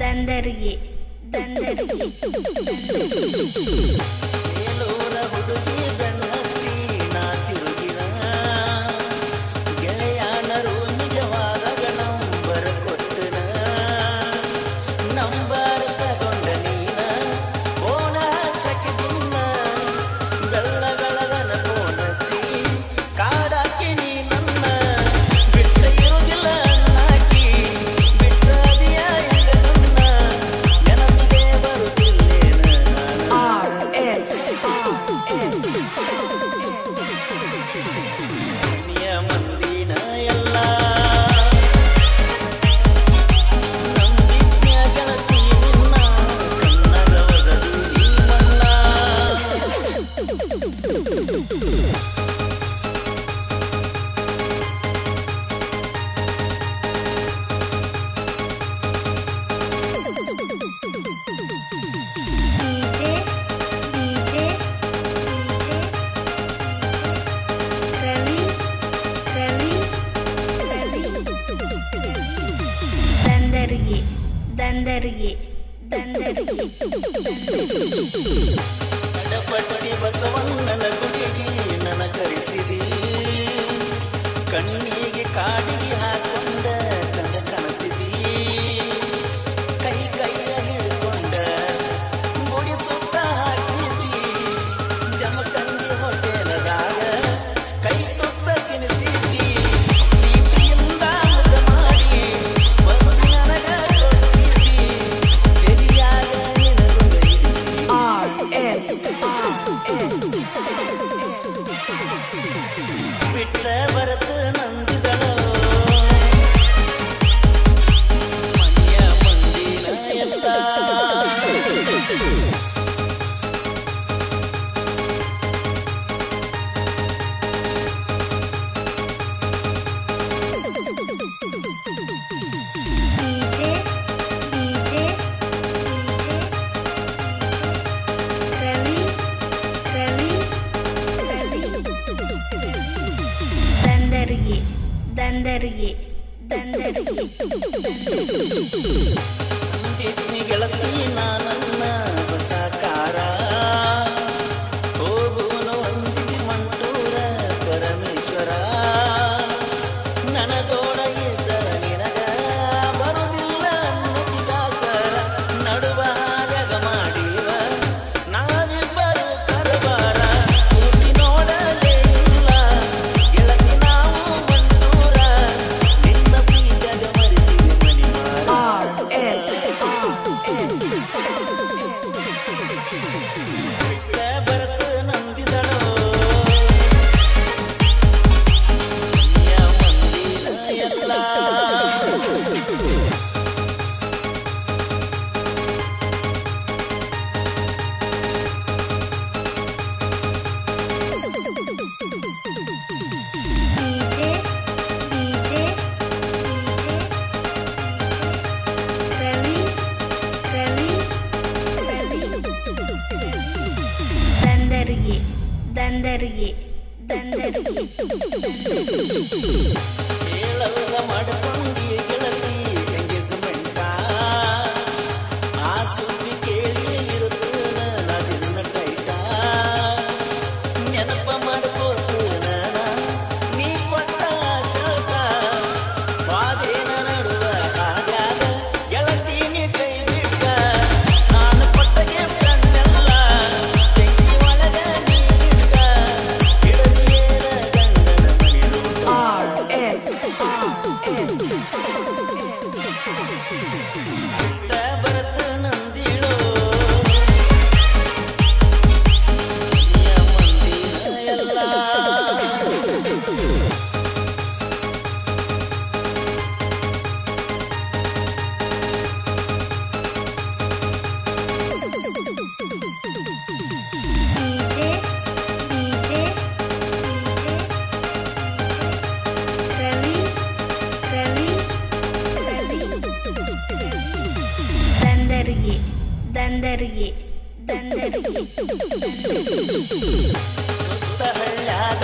ದಂದರಿಗೆ ದಂದರಿಗೆ ದಂದರಿಗೆ ಹುಡುಗಿ ದಂದ ದಂದರಿಗೆ ದಂದರಿಗೆ ಬಸವಣ್ಣನ ಗುಡಿಗೆ ನನ್ನ ಕರೆಸಿದಿ ಕಣ್ಣಿ ದಂಡಡಿ ಗಿಳತಿ ನಾನನ್ನ தந்தரியே தந்தரியே தந்தரியே ಬಂದರಿಗೆ ಬಂದರಿಗೆ ಸುತ್ತ ಹಳ್ಳಾಗ